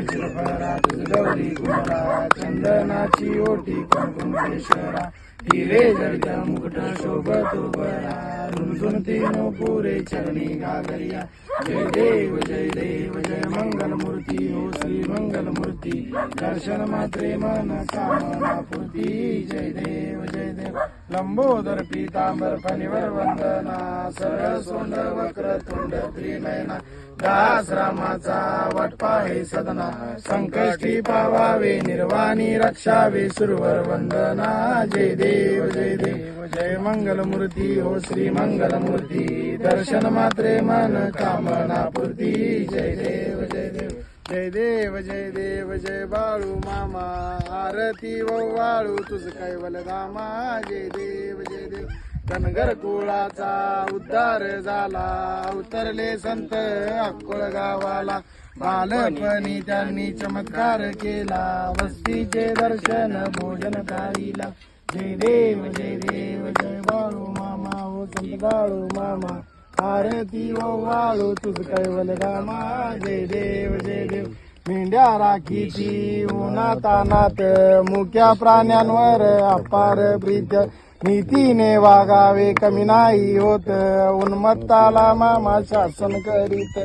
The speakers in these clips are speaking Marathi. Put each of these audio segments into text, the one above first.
मंगलमूर्ती कुमारा चंदनाची ओटी कुंकुमेश्वरा हिरे जडच्या मुकुट शोभत उभरा रुंजुनती पुरे चरणी गागरिया जय देव जय देव जय मंग मूर्ती दर्शन मात्रे मन कामना पूर्ती जय देव जय देव। लंबोदर पीतांबर फणीवर वंदना। सरळ सोंड वक्र तुंड त्रिनयना। दास रामाचा वटपा हे सदना। संकष्टी पावावे निर्वाणी रक्षावे। सुरवर वंदना। जय देव जय देव। जय मंगल मूर्ती हो श्री मंगल मूर्ती दर्शन मात्रे मन कामना पूर्ती जय देव। जय देव जय देव जय बाळू मामा. आरती व वाळू तुझ काय धामा जय देव जय देव. धनगर कुळाचा उद्धार झाला. उतरले संत अक्कोळ गावाला. बालपणी त्यांनी चमत्कार केला. वस्तीचे दर्शन भोजन तारीला जय देव जय देव जय बाळू मामा. ओ संत बाळू मामा. आरती ओ वाळू तुझ कैवल रामा. जय देव जय देव. मेंढ्या राखीची उन्हातानात मुक्या प्राण्यांवर अपार प्रीत. नीतीने वागावे कमी नाही होत. उन्मत्ताला मामा शासन करीत.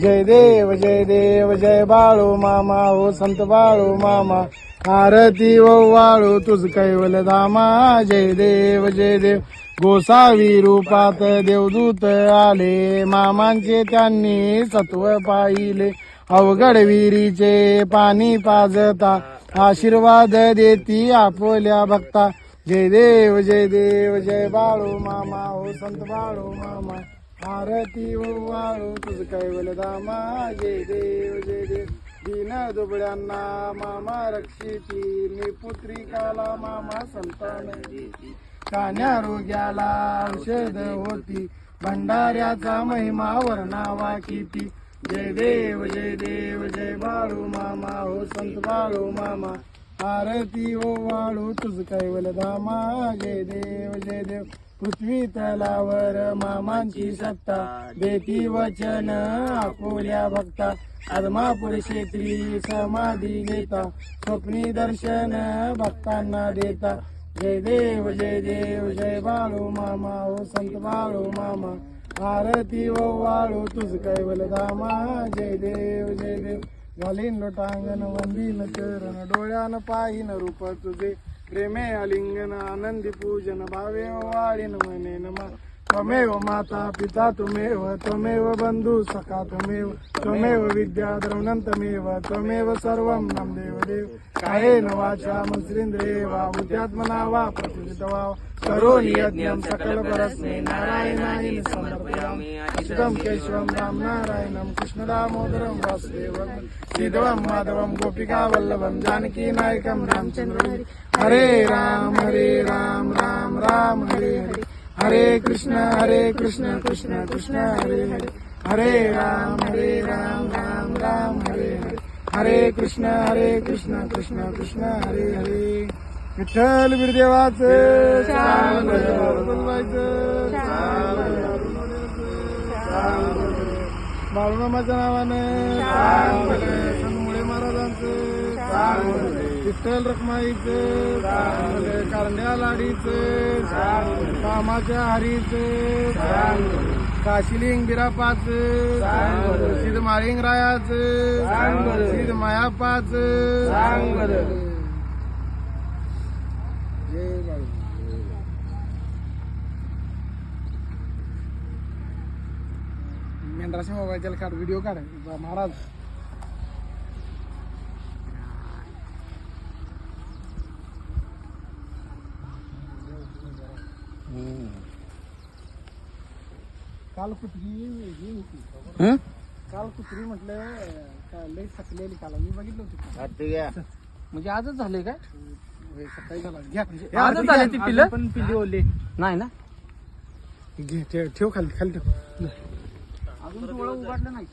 जय देव जय देव जय बाळू मामा. हो संत बाळू मामा. आरती ओ वाळू तुझ कैवल धामा जय देव जय देव. गोसावी रूपात देवदूत आले. मामांचे त्यांनी सत्व पाहिले. अवघड विहिरीचे पाणी पाजता. आशीर्वाद देती आपल्या भक्ता. जय देव जय देव जय बाळू मामा. हो संत बाळू मामा. आरती हो वाळू. तुझ कैवल दामा जय देव जय देव. दीन दुबळ्यांना मामा रक्षिती. निपुत्रिकाला मामा संतान. देती कान्या रोग्याला औषध होती. भंडाऱ्याचा महिमा वर्णावा किती. जय देव जय देव जय बाळू मामा हो संत बाळू मामा. आरती ओ वाळू तुझ कैवल धामा जय देव जय देव. पृथ्वी तलावर मामांची सत्ता. देती वचन आपुल्या भक्ता. आदमापूर क्षेत्री समाधी घेता. स्वप्नी दर्शन भक्तांना देता. जय देव जय देव जय बाळू मामा ओ संत बाळू मामा. आरती ओ वाळू तुझ कैवल धामा जय देव जय देव. घालीन लोटांगण वंदीन चरण डोळ्यान पाहिन रूप तुझे. प्रेमे अलिंगन आनंदी पूजन भावे वाळीन मने नमा. त्वमेव माता पिता तुमेव त्वमेव बंधू सखा त्वमेव त्वमेव विद्या द्रवणंतमेव त्वमेव सर्वं नम देव देव कायेन वाचा मंत्रिंद्रे वा बुद्ध्यात्मना वा प्रतिष्ठित वा। करो यज्ञं सकल नारायणाय समर्पयामि। केशवं राम नारायणं कृष्णदामोदरं वासुदेवं श्रीधवं माधवं गोपिका वल्लभं जानकी नायकं रामचंद्र। हरे राम हरे राम राम राम हरे हरे। हरे कृष्ण हरे कृष्ण कृष्ण कृष्ण हरे हरे. हरे राम हरे राम राम राम हरे हरे. हरे कृष्ण हरे कृष्ण कृष्ण कृष्ण हरे हरे. विठ्ठल बिरदेवाचं चांगलं बोलवायचं बाळूमामाच्या नावानं. विठ्ठल रखमाईचं कारण्या लाडीच कामाच्या हरीचं काशिलिंग बिरापाच सिद्ध माळिंग रायाच सिद्ध मायापाच. चांगलं मेंढराशी मोबाईल काढ व्हिडिओ काढ महाराज. काल कुत्री ही? होती काल कुत्री म्हटलं का लई थकलेली काल. मी बघितलं होती म्हणजे आजच झाले काय? सकाळी झाला. घ्या. हे आजच झाले. ती पिल्लं? अजून पण पिल्ली ओली. नाही ना? घे ठेव ठेव खाली खाली ठेव. अजून डोळं उघडलं नाही